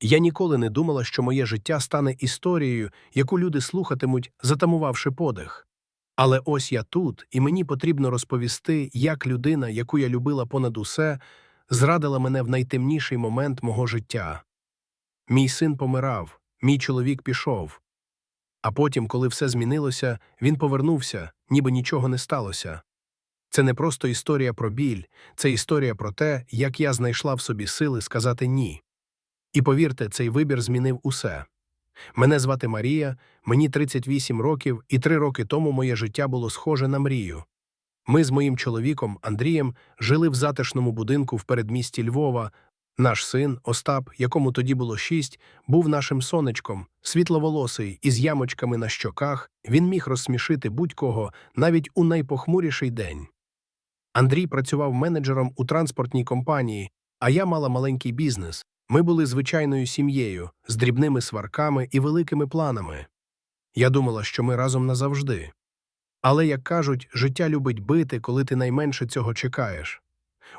Я ніколи не думала, що моє життя стане історією, яку люди слухатимуть, затамувавши подих. Але ось я тут, і мені потрібно розповісти, як людина, яку я любила понад усе, зрадила мене в найтемніший момент мого життя. Мій син помирав, мій чоловік пішов. А потім, коли все змінилося, він повернувся, ніби нічого не сталося. Це не просто історія про біль, це історія про те, як я знайшла в собі сили сказати ні. І повірте, цей вибір змінив усе. Мене звати Марія, мені 38 років, і три роки тому моє життя було схоже на мрію. Ми з моїм чоловіком Андрієм жили в затишному будинку в передмісті Львова. Наш син, Остап, якому тоді було шість, був нашим сонечком, світловолосий, із ямочками на щоках, він міг розсмішити будь-кого навіть у найпохмуріший день. Андрій працював менеджером у транспортній компанії, а я мала маленький бізнес. Ми були звичайною сім'єю, з дрібними сварками і великими планами. Я думала, що ми разом назавжди. Але, як кажуть, життя любить бити, коли ти найменше цього чекаєш.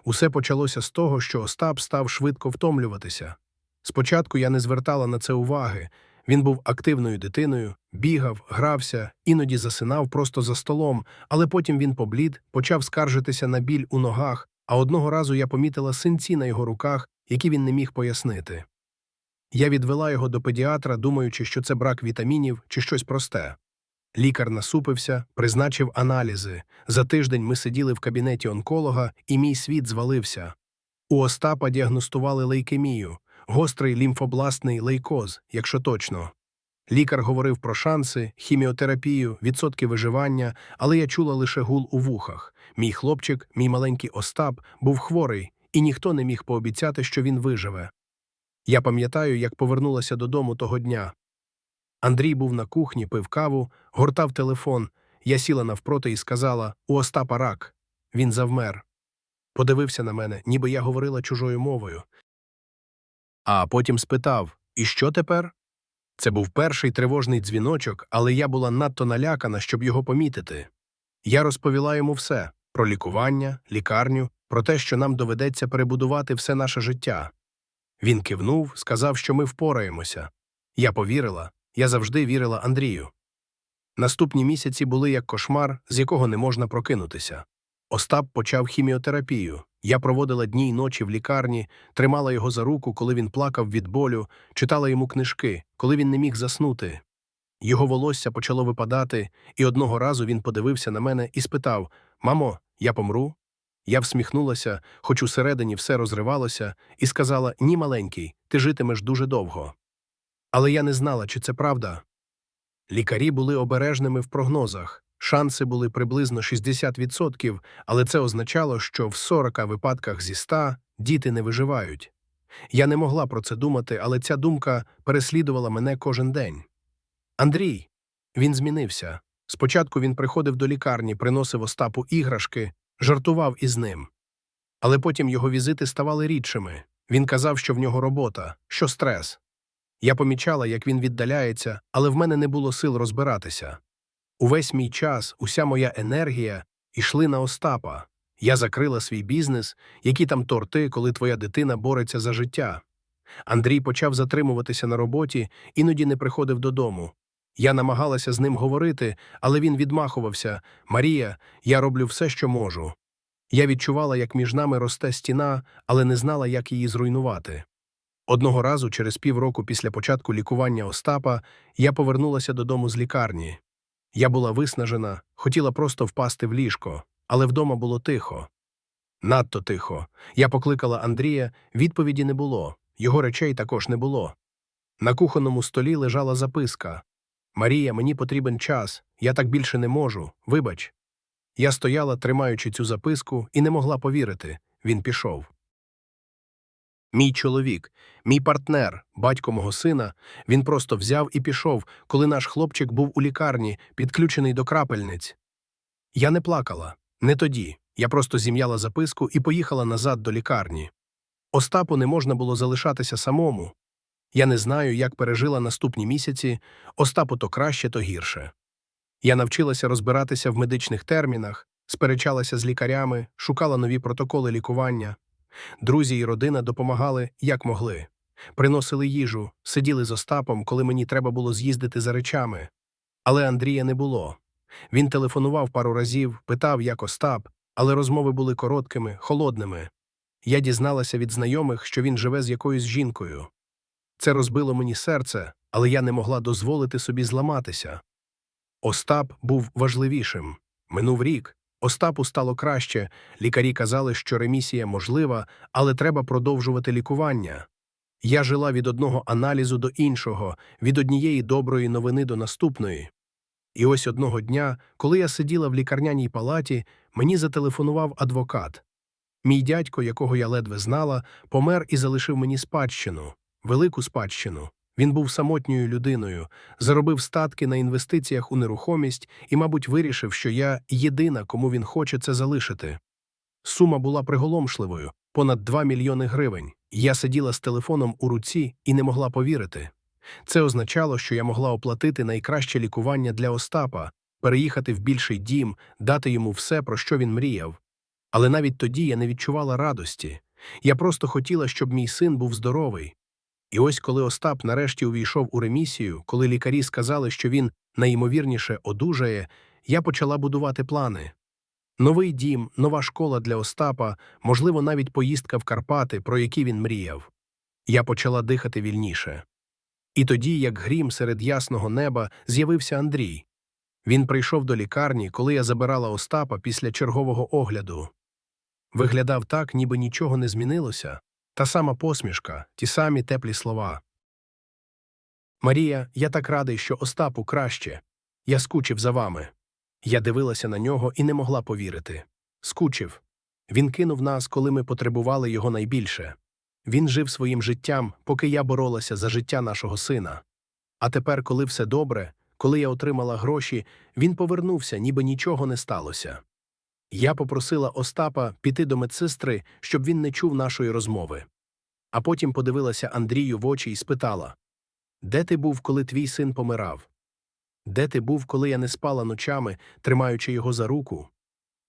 Усе почалося з того, що Остап став швидко втомлюватися. Спочатку я не звертала на це уваги. Він був активною дитиною, бігав, грався, іноді засинав просто за столом, але потім він поблід, почав скаржитися на біль у ногах, а одного разу я помітила синці на його руках, які він не міг пояснити. Я відвела його до педіатра, думаючи, що це брак вітамінів чи щось просте. Лікар насупився, призначив аналізи. За тиждень ми сиділи в кабінеті онколога, і мій світ звалився. У Остапа діагностували лейкемію, гострий лімфобластний лейкоз, якщо точно. Лікар говорив про шанси, хіміотерапію, відсотки виживання, але я чула лише гул у вухах. Мій хлопчик, мій маленький Остап, був хворий, і ніхто не міг пообіцяти, що він виживе. Я пам'ятаю, як повернулася додому того дня. Андрій був на кухні, пив каву, гортав телефон. Я сіла навпроти і сказала у Остапа рак. Він завмер. Подивився на мене, ніби я говорила чужою мовою. А потім спитав І що тепер? Це був перший тривожний дзвіночок, але я була надто налякана, щоб його помітити. Я розповіла йому все про лікування, лікарню, про те, що нам доведеться перебудувати все наше життя. Він кивнув, сказав, що ми впораємося. Я повірила, я завжди вірила Андрію. Наступні місяці були як кошмар, з якого не можна прокинутися. Остап почав хіміотерапію. Я проводила дні й ночі в лікарні, тримала його за руку, коли він плакав від болю, читала йому книжки, коли він не міг заснути. Його волосся почало випадати, і одного разу він подивився на мене і спитав Мамо, я помру? Я всміхнулася, хоч усередині все розривалося, і сказала Ні, маленький, ти житимеш дуже довго. Але я не знала, чи це правда. Лікарі були обережними в прогнозах. Шанси були приблизно 60%, але це означало, що в 40 випадках зі 100 діти не виживають. Я не могла про це думати, але ця думка переслідувала мене кожен день. Андрій. Він змінився. Спочатку він приходив до лікарні, приносив Остапу іграшки, жартував із ним. Але потім його візити ставали рідшими. Він казав, що в нього робота, що стрес. Я помічала, як він віддаляється, але в мене не було сил розбиратися. Увесь мій час, уся моя енергія йшли на Остапа. Я закрила свій бізнес, які там торти, коли твоя дитина бореться за життя. Андрій почав затримуватися на роботі, іноді не приходив додому. Я намагалася з ним говорити, але він відмахувався Марія, я роблю все, що можу. Я відчувала, як між нами росте стіна, але не знала, як її зруйнувати. Одного разу, через півроку після початку лікування Остапа, я повернулася додому з лікарні. Я була виснажена, хотіла просто впасти в ліжко, але вдома було тихо. Надто тихо. Я покликала Андрія, відповіді не було, його речей також не було. На кухонному столі лежала записка Марія, мені потрібен час, я так більше не можу, вибач. Я стояла, тримаючи цю записку, і не могла повірити він пішов. Мій чоловік, мій партнер, батько мого сина, він просто взяв і пішов, коли наш хлопчик був у лікарні, підключений до крапельниць. Я не плакала, не тоді. Я просто зім'яла записку і поїхала назад до лікарні. Остапу не можна було залишатися самому. Я не знаю, як пережила наступні місяці, Остапу то краще, то гірше. Я навчилася розбиратися в медичних термінах, сперечалася з лікарями, шукала нові протоколи лікування. Друзі і родина допомагали, як могли. Приносили їжу, сиділи з Остапом, коли мені треба було з'їздити за речами. Але Андрія не було. Він телефонував пару разів, питав, як Остап, але розмови були короткими, холодними. Я дізналася від знайомих, що він живе з якоюсь жінкою. Це розбило мені серце, але я не могла дозволити собі зламатися. Остап був важливішим. Минув рік. Остапу стало краще. Лікарі казали, що ремісія можлива, але треба продовжувати лікування. Я жила від одного аналізу до іншого, від однієї доброї новини до наступної. І ось одного дня, коли я сиділа в лікарняній палаті, мені зателефонував адвокат. Мій дядько, якого я ледве знала, помер і залишив мені спадщину, велику спадщину. Він був самотньою людиною, заробив статки на інвестиціях у нерухомість і, мабуть, вирішив, що я єдина, кому він хоче це залишити. Сума була приголомшливою понад 2 мільйони гривень. Я сиділа з телефоном у руці і не могла повірити. Це означало, що я могла оплатити найкраще лікування для Остапа, переїхати в більший дім, дати йому все, про що він мріяв. Але навіть тоді я не відчувала радості. Я просто хотіла, щоб мій син був здоровий. І ось коли Остап нарешті увійшов у ремісію, коли лікарі сказали, що він найімовірніше одужає, я почала будувати плани. Новий дім, нова школа для Остапа, можливо, навіть поїздка в Карпати, про які він мріяв. Я почала дихати вільніше. І тоді, як грім серед ясного неба, з'явився Андрій. Він прийшов до лікарні, коли я забирала Остапа після чергового огляду. Виглядав так, ніби нічого не змінилося, та сама посмішка, ті самі теплі слова. Марія, я так радий, що Остапу краще. Я скучив за вами. Я дивилася на нього і не могла повірити. Скучив. Він кинув нас, коли ми потребували його найбільше. Він жив своїм життям, поки я боролася за життя нашого сина. А тепер, коли все добре, коли я отримала гроші, він повернувся, ніби нічого не сталося. Я попросила Остапа піти до медсестри, щоб він не чув нашої розмови. А потім подивилася Андрію в очі і спитала Де ти був, коли твій син помирав? Де ти був, коли я не спала ночами, тримаючи його за руку?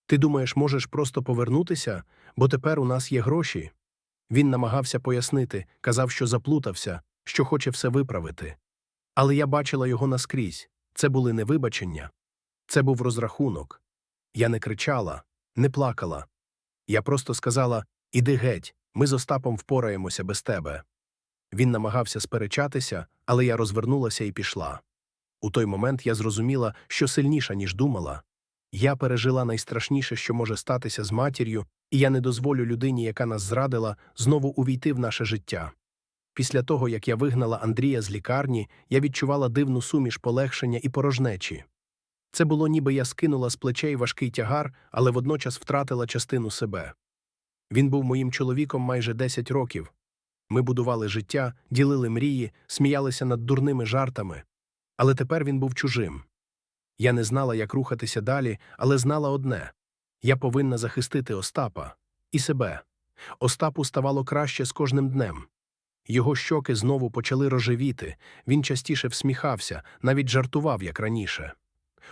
Ти думаєш, можеш просто повернутися, бо тепер у нас є гроші? Він намагався пояснити, казав, що заплутався, що хоче все виправити. Але я бачила його наскрізь це були не вибачення, це був розрахунок. Я не кричала, не плакала. Я просто сказала Іди геть, ми з Остапом впораємося без тебе. Він намагався сперечатися, але я розвернулася і пішла. У той момент я зрозуміла, що сильніша, ніж думала. Я пережила найстрашніше, що може статися з матір'ю, і я не дозволю людині, яка нас зрадила, знову увійти в наше життя. Після того, як я вигнала Андрія з лікарні, я відчувала дивну суміш полегшення і порожнечі. Це було, ніби я скинула з плечей важкий тягар, але водночас втратила частину себе. Він був моїм чоловіком майже 10 років. Ми будували життя, ділили мрії, сміялися над дурними жартами. Але тепер він був чужим. Я не знала, як рухатися далі, але знала одне я повинна захистити Остапа і себе. Остапу ставало краще з кожним днем. Його щоки знову почали рожевіти, він частіше всміхався, навіть жартував, як раніше.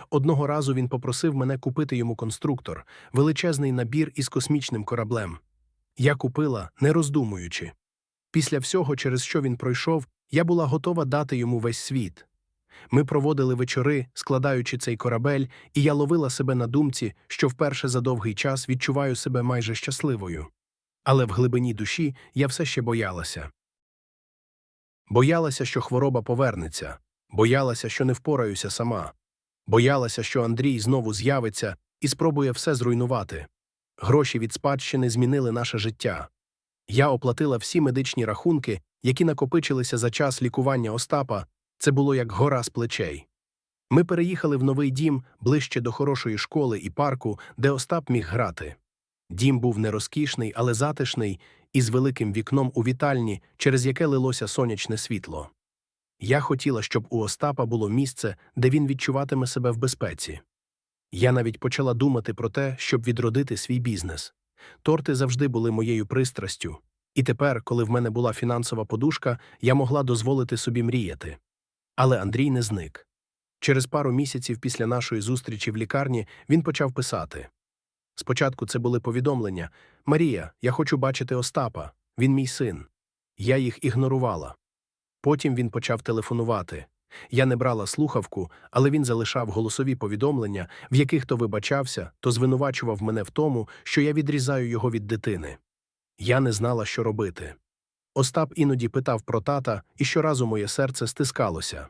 Одного разу він попросив мене купити йому конструктор, величезний набір із космічним кораблем. Я купила, не роздумуючи. Після всього, через що він пройшов, я була готова дати йому весь світ. Ми проводили вечори, складаючи цей корабель, і я ловила себе на думці, що вперше за довгий час відчуваю себе майже щасливою. Але в глибині душі я все ще боялася. Боялася, що хвороба повернеться, боялася, що не впораюся сама, боялася, що Андрій знову з'явиться і спробує все зруйнувати. Гроші від спадщини змінили наше життя. Я оплатила всі медичні рахунки, які накопичилися за час лікування Остапа, це було як гора з плечей. Ми переїхали в новий дім ближче до хорошої школи і парку, де Остап міг грати. Дім був не розкішний, але затишний, із великим вікном у вітальні, через яке лилося сонячне світло. Я хотіла, щоб у Остапа було місце, де він відчуватиме себе в безпеці. Я навіть почала думати про те, щоб відродити свій бізнес. Торти завжди були моєю пристрастю, і тепер, коли в мене була фінансова подушка, я могла дозволити собі мріяти. Але Андрій не зник. Через пару місяців після нашої зустрічі в лікарні він почав писати. Спочатку це були повідомлення Марія, я хочу бачити Остапа, він мій син. Я їх ігнорувала. Потім він почав телефонувати. Я не брала слухавку, але він залишав голосові повідомлення, в яких то вибачався, то звинувачував мене в тому, що я відрізаю його від дитини. Я не знала, що робити. Остап іноді питав про тата, і щоразу моє серце стискалося.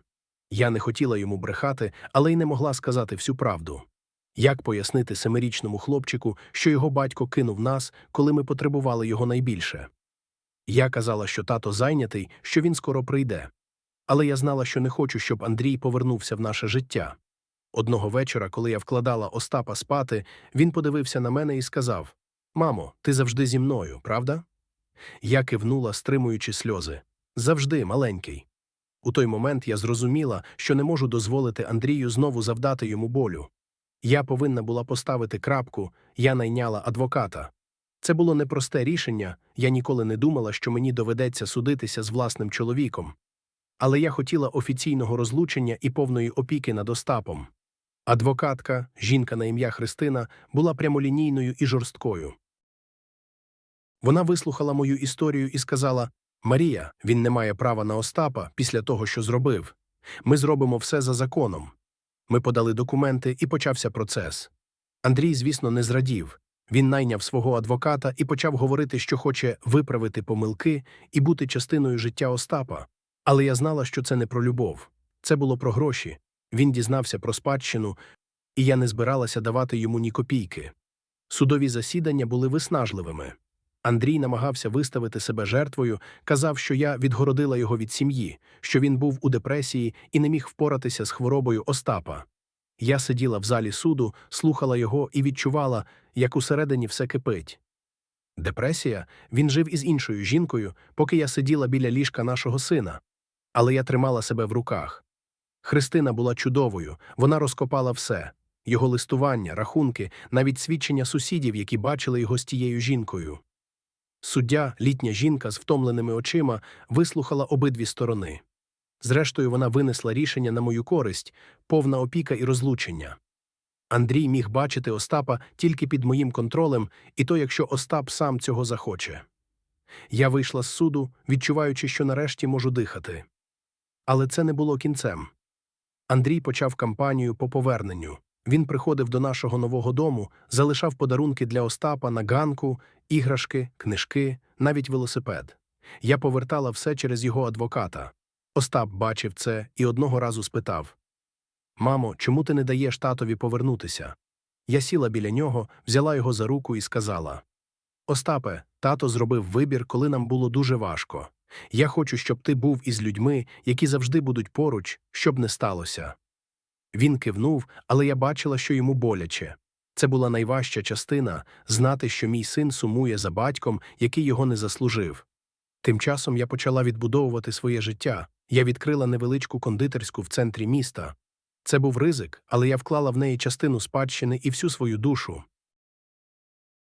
Я не хотіла йому брехати, але й не могла сказати всю правду. Як пояснити семирічному хлопчику, що його батько кинув нас, коли ми потребували його найбільше? Я казала, що тато зайнятий, що він скоро прийде. Але я знала, що не хочу, щоб Андрій повернувся в наше життя. Одного вечора, коли я вкладала Остапа спати, він подивився на мене і сказав: Мамо, ти завжди зі мною, правда? Я кивнула, стримуючи сльози. Завжди маленький. У той момент я зрозуміла, що не можу дозволити Андрію знову завдати йому болю. Я повинна була поставити крапку, я найняла адвоката. Це було непросте рішення, я ніколи не думала, що мені доведеться судитися з власним чоловіком. Але я хотіла офіційного розлучення і повної опіки над Остапом. Адвокатка, жінка на ім'я Христина, була прямолінійною і жорсткою. Вона вислухала мою історію і сказала: Марія, він не має права на Остапа після того, що зробив. Ми зробимо все за законом. Ми подали документи і почався процес. Андрій, звісно, не зрадів. Він найняв свого адвоката і почав говорити, що хоче виправити помилки і бути частиною життя Остапа. Але я знала, що це не про любов. Це було про гроші. Він дізнався про спадщину, і я не збиралася давати йому ні копійки. Судові засідання були виснажливими. Андрій намагався виставити себе жертвою, казав, що я відгородила його від сім'ї, що він був у депресії і не міг впоратися з хворобою Остапа. Я сиділа в залі суду, слухала його і відчувала, як усередині все кипить. Депресія він жив із іншою жінкою, поки я сиділа біля ліжка нашого сина. Але я тримала себе в руках. Христина була чудовою, вона розкопала все його листування, рахунки, навіть свідчення сусідів, які бачили його з тією жінкою. Суддя, літня жінка з втомленими очима, вислухала обидві сторони. Зрештою, вона винесла рішення на мою користь повна опіка і розлучення. Андрій міг бачити Остапа тільки під моїм контролем, і то, якщо Остап сам цього захоче. Я вийшла з суду, відчуваючи, що нарешті можу дихати. Але це не було кінцем. Андрій почав кампанію по поверненню. Він приходив до нашого нового дому, залишав подарунки для Остапа на ганку, іграшки, книжки, навіть велосипед. Я повертала все через його адвоката. Остап бачив це і одного разу спитав Мамо, чому ти не даєш татові повернутися? Я сіла біля нього, взяла його за руку і сказала Остапе, тато зробив вибір, коли нам було дуже важко. Я хочу, щоб ти був із людьми, які завжди будуть поруч, щоб не сталося. Він кивнув, але я бачила, що йому боляче. Це була найважча частина знати, що мій син сумує за батьком, який його не заслужив. Тим часом я почала відбудовувати своє життя. Я відкрила невеличку кондитерську в центрі міста. Це був ризик, але я вклала в неї частину спадщини і всю свою душу.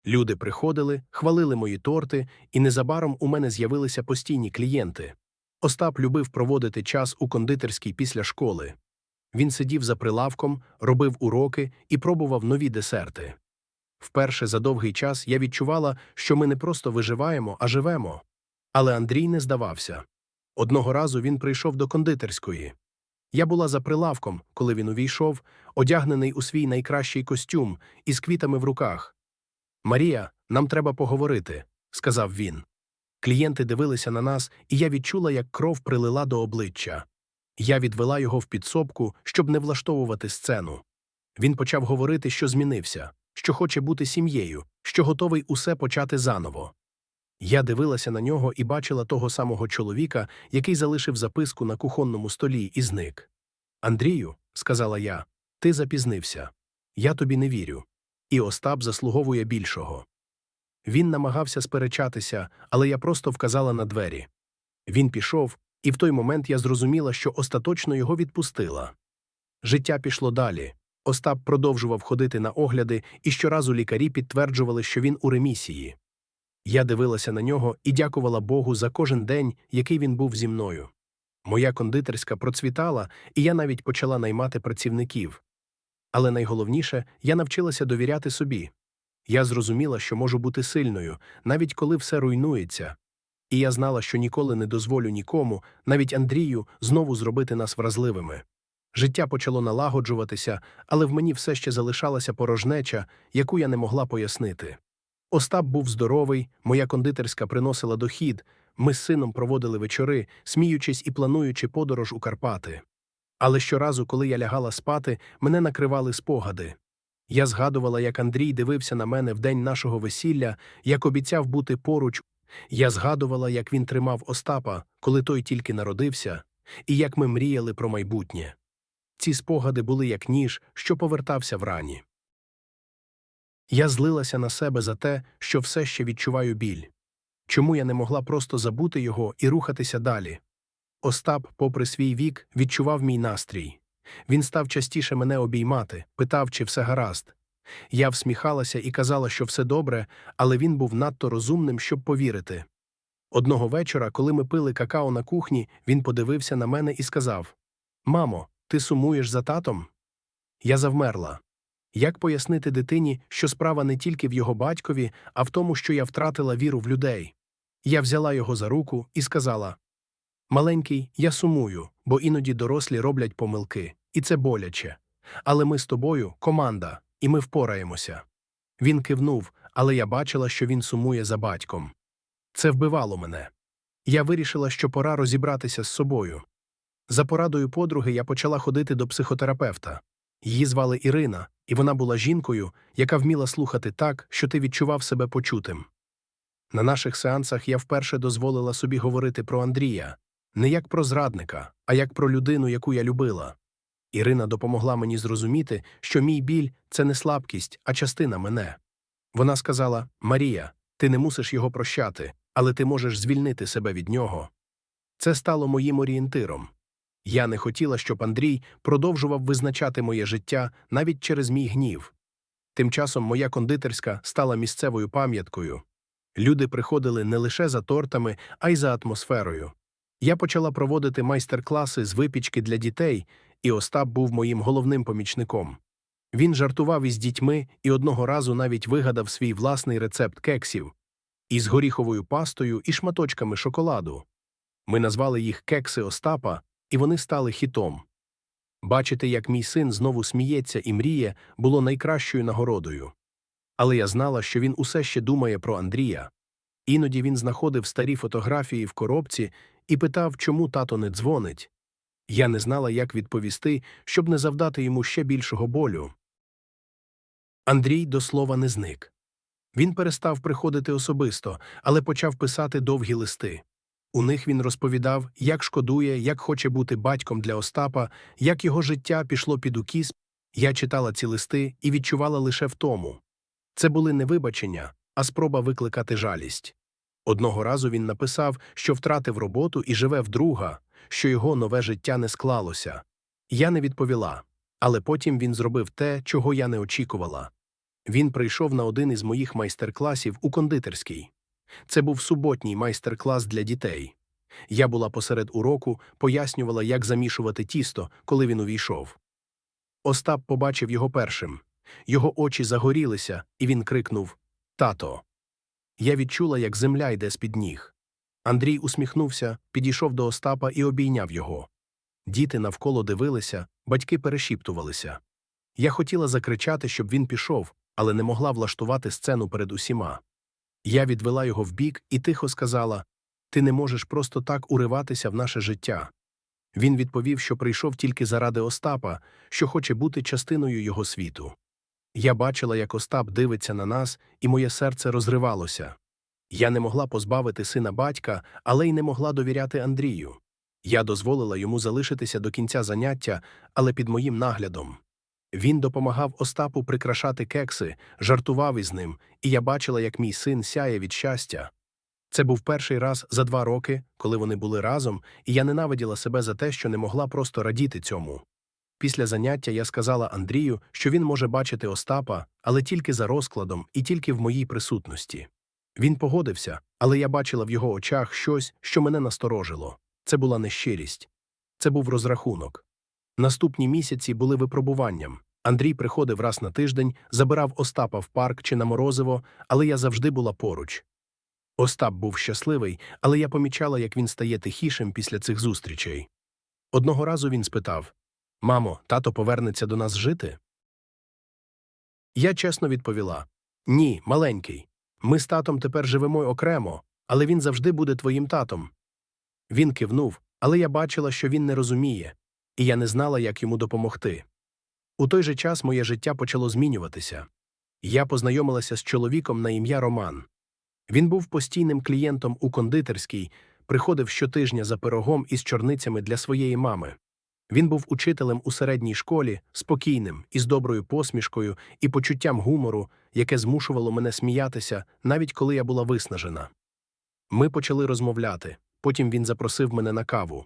Люди приходили, хвалили мої торти, і незабаром у мене з'явилися постійні клієнти. Остап любив проводити час у кондитерській після школи. Він сидів за прилавком, робив уроки і пробував нові десерти. Вперше за довгий час я відчувала, що ми не просто виживаємо, а живемо. Але Андрій не здавався. Одного разу він прийшов до кондитерської. Я була за прилавком, коли він увійшов, одягнений у свій найкращий костюм із квітами в руках. Марія, нам треба поговорити, сказав він. Клієнти дивилися на нас, і я відчула, як кров прилила до обличчя. Я відвела його в підсобку, щоб не влаштовувати сцену. Він почав говорити, що змінився, що хоче бути сім'єю, що готовий усе почати заново. Я дивилася на нього і бачила того самого чоловіка, який залишив записку на кухонному столі і зник. Андрію, сказала я, ти запізнився. Я тобі не вірю. І Остап заслуговує більшого. Він намагався сперечатися, але я просто вказала на двері. Він пішов, і в той момент я зрозуміла, що остаточно його відпустила. Життя пішло далі. Остап продовжував ходити на огляди, і щоразу лікарі підтверджували, що він у ремісії. Я дивилася на нього і дякувала Богу за кожен день, який він був зі мною. Моя кондитерська процвітала, і я навіть почала наймати працівників. Але найголовніше, я навчилася довіряти собі. Я зрозуміла, що можу бути сильною, навіть коли все руйнується. І я знала, що ніколи не дозволю нікому, навіть Андрію, знову зробити нас вразливими. Життя почало налагоджуватися, але в мені все ще залишалася порожнеча, яку я не могла пояснити. Остап був здоровий, моя кондитерська приносила дохід, ми з сином проводили вечори, сміючись і плануючи подорож у Карпати. Але щоразу, коли я лягала спати, мене накривали спогади. Я згадувала, як Андрій дивився на мене в день нашого весілля, як обіцяв бути поруч. Я згадувала, як він тримав Остапа, коли той тільки народився, і як ми мріяли про майбутнє. Ці спогади були як ніж, що повертався врані. Я злилася на себе за те, що все ще відчуваю біль. Чому я не могла просто забути його і рухатися далі? Остап, попри свій вік, відчував мій настрій. Він став частіше мене обіймати, питав, чи все гаразд. Я всміхалася і казала, що все добре, але він був надто розумним, щоб повірити. Одного вечора, коли ми пили какао на кухні, він подивився на мене і сказав: Мамо, ти сумуєш за татом? Я завмерла. Як пояснити дитині, що справа не тільки в його батькові, а в тому, що я втратила віру в людей? Я взяла його за руку і сказала: Маленький, я сумую, бо іноді дорослі роблять помилки, і це боляче. Але ми з тобою команда, і ми впораємося. Він кивнув, але я бачила, що він сумує за батьком. Це вбивало мене. Я вирішила, що пора розібратися з собою. За порадою подруги я почала ходити до психотерапевта. Її звали Ірина, і вона була жінкою, яка вміла слухати так, що ти відчував себе почутим. На наших сеансах я вперше дозволила собі говорити про Андрія не як про зрадника, а як про людину, яку я любила. Ірина допомогла мені зрозуміти, що мій біль це не слабкість, а частина мене. Вона сказала: Марія, ти не мусиш його прощати, але ти можеш звільнити себе від нього. Це стало моїм орієнтиром. Я не хотіла, щоб Андрій продовжував визначати моє життя навіть через мій гнів. Тим часом моя кондитерська стала місцевою пам'яткою. Люди приходили не лише за тортами, а й за атмосферою. Я почала проводити майстер-класи з випічки для дітей, і Остап був моїм головним помічником. Він жартував із дітьми і одного разу навіть вигадав свій власний рецепт кексів із горіховою пастою і шматочками шоколаду. Ми назвали їх кекси Остапа, і вони стали хітом. Бачити, як мій син знову сміється і мріє, було найкращою нагородою. Але я знала, що він усе ще думає про Андрія. Іноді він знаходив старі фотографії в коробці і питав, чому тато не дзвонить. Я не знала, як відповісти, щоб не завдати йому ще більшого болю. Андрій до слова не зник. Він перестав приходити особисто, але почав писати довгі листи. У них він розповідав, як шкодує, як хоче бути батьком для Остапа, як його життя пішло під укіс. Я читала ці листи і відчувала лише втому. Це були не вибачення, а спроба викликати жалість. Одного разу він написав, що втратив роботу і живе вдруга, що його нове життя не склалося. Я не відповіла, але потім він зробив те, чого я не очікувала. Він прийшов на один із моїх майстер-класів у кондитерській. Це був суботній майстер-клас для дітей. Я була посеред уроку, пояснювала, як замішувати тісто, коли він увійшов. Остап побачив його першим. Його очі загорілися, і він крикнув Тато. Я відчула, як земля йде з-під ніг. Андрій усміхнувся, підійшов до Остапа і обійняв його. Діти навколо дивилися, батьки перешіптувалися. Я хотіла закричати, щоб він пішов, але не могла влаштувати сцену перед усіма. Я відвела його вбік і тихо сказала Ти не можеш просто так уриватися в наше життя. Він відповів, що прийшов тільки заради Остапа, що хоче бути частиною його світу. Я бачила, як Остап дивиться на нас, і моє серце розривалося. Я не могла позбавити сина батька, але й не могла довіряти Андрію. Я дозволила йому залишитися до кінця заняття, але під моїм наглядом. Він допомагав Остапу прикрашати кекси, жартував із ним, і я бачила, як мій син сяє від щастя. Це був перший раз за два роки, коли вони були разом, і я ненавиділа себе за те, що не могла просто радіти цьому. Після заняття я сказала Андрію, що він може бачити Остапа, але тільки за розкладом і тільки в моїй присутності. Він погодився, але я бачила в його очах щось, що мене насторожило. Це була нещирість. Це був розрахунок. Наступні місяці були випробуванням. Андрій приходив раз на тиждень, забирав Остапа в парк чи на морозиво, але я завжди була поруч. Остап був щасливий, але я помічала, як він стає тихішим після цих зустрічей. Одного разу він спитав Мамо, тато повернеться до нас жити? Я чесно відповіла Ні, маленький. Ми з татом тепер живемо окремо, але він завжди буде твоїм татом. Він кивнув, але я бачила, що він не розуміє, і я не знала, як йому допомогти. У той же час моє життя почало змінюватися. Я познайомилася з чоловіком на ім'я Роман. Він був постійним клієнтом у кондитерській, приходив щотижня за пирогом із чорницями для своєї мами. Він був учителем у середній школі, спокійним, із доброю посмішкою і почуттям гумору, яке змушувало мене сміятися, навіть коли я була виснажена. Ми почали розмовляти, потім він запросив мене на каву.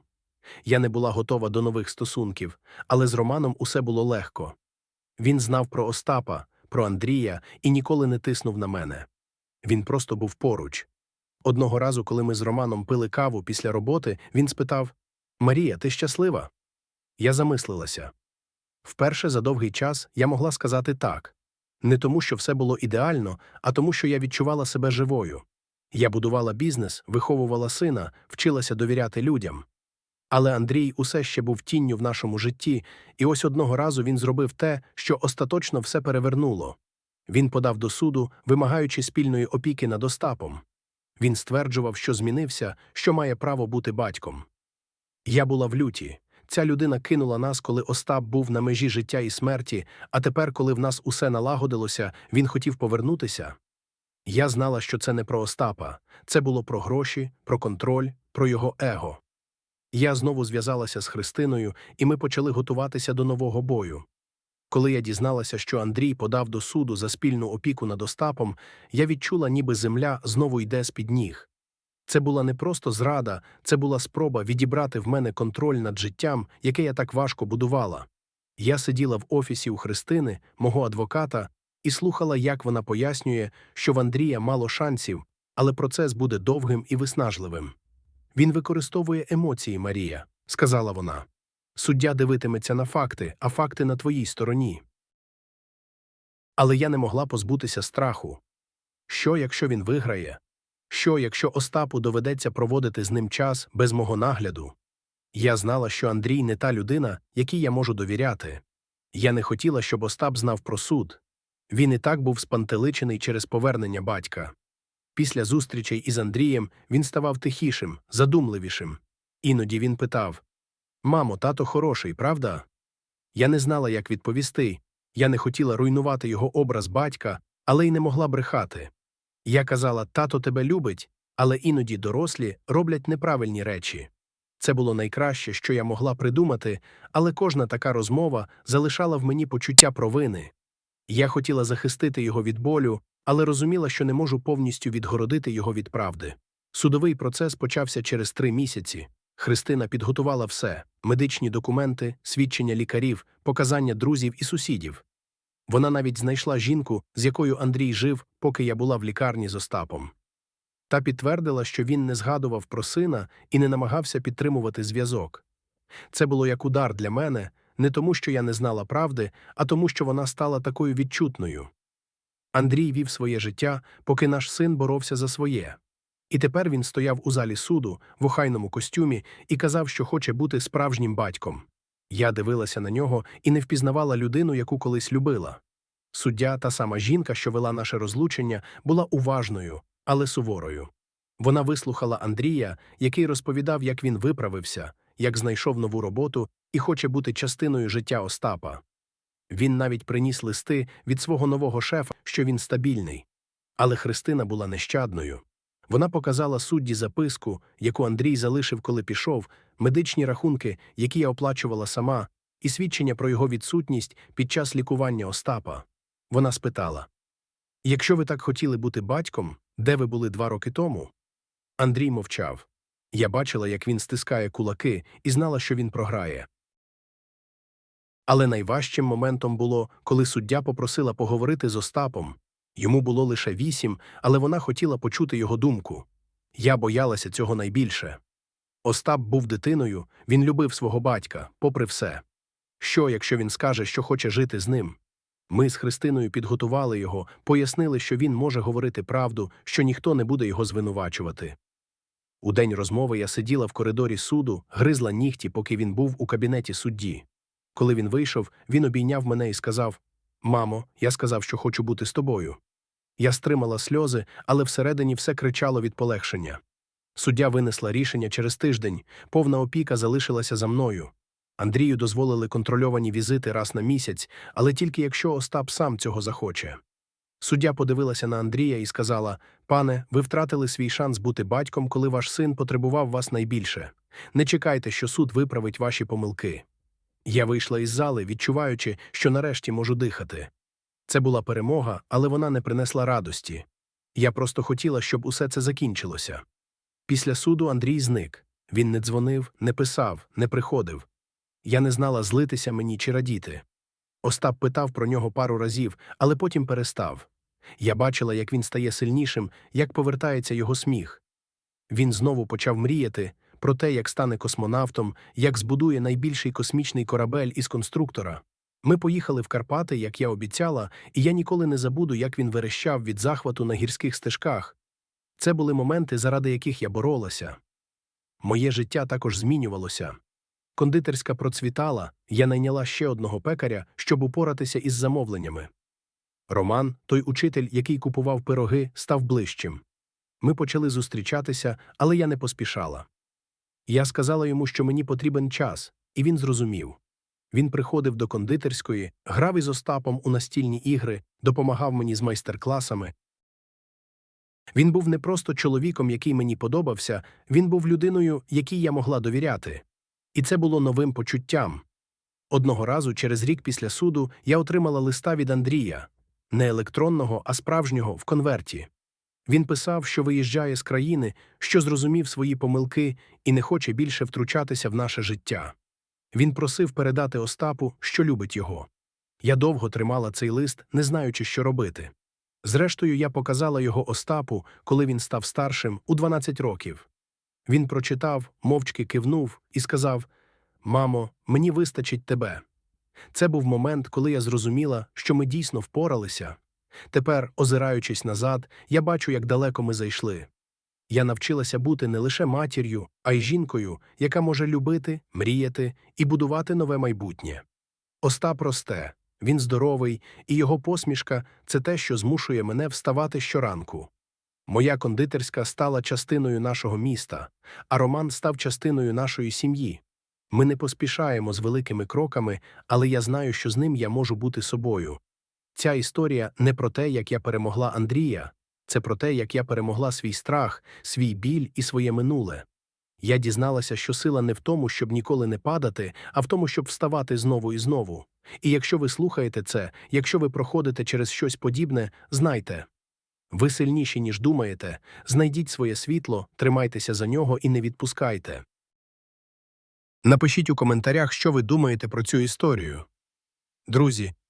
Я не була готова до нових стосунків, але з Романом усе було легко. Він знав про Остапа, про Андрія і ніколи не тиснув на мене. Він просто був поруч. Одного разу, коли ми з Романом пили каву після роботи, він спитав Марія, ти щаслива? Я замислилася. Вперше за довгий час я могла сказати так. Не тому, що все було ідеально, а тому, що я відчувала себе живою. Я будувала бізнес, виховувала сина, вчилася довіряти людям. Але Андрій усе ще був тінню в нашому житті, і ось одного разу він зробив те, що остаточно все перевернуло. Він подав до суду, вимагаючи спільної опіки над Остапом. Він стверджував, що змінився, що має право бути батьком. Я була в люті. Ця людина кинула нас, коли Остап був на межі життя і смерті, а тепер, коли в нас усе налагодилося, він хотів повернутися. Я знала, що це не про Остапа, це було про гроші, про контроль, про його его. Я знову зв'язалася з Христиною, і ми почали готуватися до нового бою. Коли я дізналася, що Андрій подав до суду за спільну опіку над Остапом, я відчула, ніби земля знову йде з-під ніг. Це була не просто зрада, це була спроба відібрати в мене контроль над життям, яке я так важко будувала. Я сиділа в офісі у Христини, мого адвоката, і слухала, як вона пояснює, що в Андрія мало шансів, але процес буде довгим і виснажливим. Він використовує емоції, Марія, сказала вона. Суддя дивитиметься на факти, а факти на твоїй стороні. Але я не могла позбутися страху. Що, якщо він виграє? Що, якщо Остапу доведеться проводити з ним час без мого нагляду? Я знала, що Андрій не та людина, якій я можу довіряти. Я не хотіла, щоб Остап знав про суд. Він і так був спантеличений через повернення батька. Після зустрічей із Андрієм він ставав тихішим, задумливішим. Іноді він питав Мамо, тато хороший, правда? Я не знала, як відповісти. Я не хотіла руйнувати його образ батька, але й не могла брехати. Я казала, тато тебе любить, але іноді дорослі роблять неправильні речі. Це було найкраще, що я могла придумати, але кожна така розмова залишала в мені почуття провини. Я хотіла захистити його від болю, але розуміла, що не можу повністю відгородити його від правди. Судовий процес почався через три місяці. Христина підготувала все медичні документи, свідчення лікарів, показання друзів і сусідів. Вона навіть знайшла жінку, з якою Андрій жив, поки я була в лікарні з Остапом. Та підтвердила, що він не згадував про сина і не намагався підтримувати зв'язок. Це було як удар для мене, не тому, що я не знала правди, а тому, що вона стала такою відчутною. Андрій вів своє життя, поки наш син боровся за своє. І тепер він стояв у залі суду в охайному костюмі і казав, що хоче бути справжнім батьком. Я дивилася на нього і не впізнавала людину, яку колись любила. Суддя, та сама жінка, що вела наше розлучення, була уважною, але суворою. Вона вислухала Андрія, який розповідав, як він виправився, як знайшов нову роботу і хоче бути частиною життя Остапа. Він навіть приніс листи від свого нового шефа, що він стабільний. Але Христина була нещадною. Вона показала судді записку, яку Андрій залишив, коли пішов, медичні рахунки, які я оплачувала сама, і свідчення про його відсутність під час лікування Остапа. Вона спитала Якщо ви так хотіли бути батьком, де ви були два роки тому? Андрій мовчав. Я бачила, як він стискає кулаки, і знала, що він програє. Але найважчим моментом було, коли суддя попросила поговорити з Остапом. Йому було лише вісім, але вона хотіла почути його думку. Я боялася цього найбільше. Остап був дитиною, він любив свого батька, попри все. Що, якщо він скаже, що хоче жити з ним? Ми з Христиною підготували його, пояснили, що він може говорити правду, що ніхто не буде його звинувачувати. У день розмови я сиділа в коридорі суду, гризла нігті, поки він був у кабінеті судді. Коли він вийшов, він обійняв мене і сказав: Мамо, я сказав, що хочу бути з тобою. Я стримала сльози, але всередині все кричало від полегшення. Суддя винесла рішення через тиждень, повна опіка залишилася за мною. Андрію дозволили контрольовані візити раз на місяць, але тільки якщо Остап сам цього захоче. Суддя подивилася на Андрія і сказала: Пане, ви втратили свій шанс бути батьком, коли ваш син потребував вас найбільше. Не чекайте, що суд виправить ваші помилки. Я вийшла із зали, відчуваючи, що нарешті можу дихати. Це була перемога, але вона не принесла радості. Я просто хотіла, щоб усе це закінчилося. Після суду Андрій зник. Він не дзвонив, не писав, не приходив. Я не знала, злитися мені чи радіти. Остап питав про нього пару разів, але потім перестав. Я бачила, як він стає сильнішим, як повертається його сміх. Він знову почав мріяти про те, як стане космонавтом, як збудує найбільший космічний корабель із конструктора. Ми поїхали в Карпати, як я обіцяла, і я ніколи не забуду, як він верещав від захвату на гірських стежках. Це були моменти, заради яких я боролася. Моє життя також змінювалося. Кондитерська процвітала, я найняла ще одного пекаря, щоб упоратися із замовленнями. Роман, той учитель, який купував пироги, став ближчим. Ми почали зустрічатися, але я не поспішала. Я сказала йому, що мені потрібен час, і він зрозумів. Він приходив до кондитерської, грав із Остапом у настільні ігри, допомагав мені з майстер-класами. Він був не просто чоловіком, який мені подобався, він був людиною, якій я могла довіряти. І це було новим почуттям. Одного разу, через рік після суду, я отримала листа від Андрія не електронного, а справжнього в конверті. Він писав, що виїжджає з країни, що зрозумів свої помилки і не хоче більше втручатися в наше життя. Він просив передати Остапу, що любить його. Я довго тримала цей лист, не знаючи, що робити. Зрештою, я показала його Остапу, коли він став старшим у 12 років. Він прочитав, мовчки кивнув і сказав Мамо, мені вистачить тебе. Це був момент, коли я зрозуміла, що ми дійсно впоралися. Тепер, озираючись назад, я бачу, як далеко ми зайшли. Я навчилася бути не лише матір'ю, а й жінкою, яка може любити, мріяти і будувати нове майбутнє. Остап росте, він здоровий, і його посмішка це те, що змушує мене вставати щоранку. Моя кондитерська стала частиною нашого міста, а Роман став частиною нашої сім'ї. Ми не поспішаємо з великими кроками, але я знаю, що з ним я можу бути собою. Ця історія не про те, як я перемогла Андрія, це про те, як я перемогла свій страх, свій біль і своє минуле. Я дізналася, що сила не в тому, щоб ніколи не падати, а в тому, щоб вставати знову і знову. І якщо ви слухаєте це, якщо ви проходите через щось подібне, знайте ви сильніші, ніж думаєте, знайдіть своє світло, тримайтеся за нього і не відпускайте. Напишіть у коментарях, що ви думаєте про цю історію. Друзі,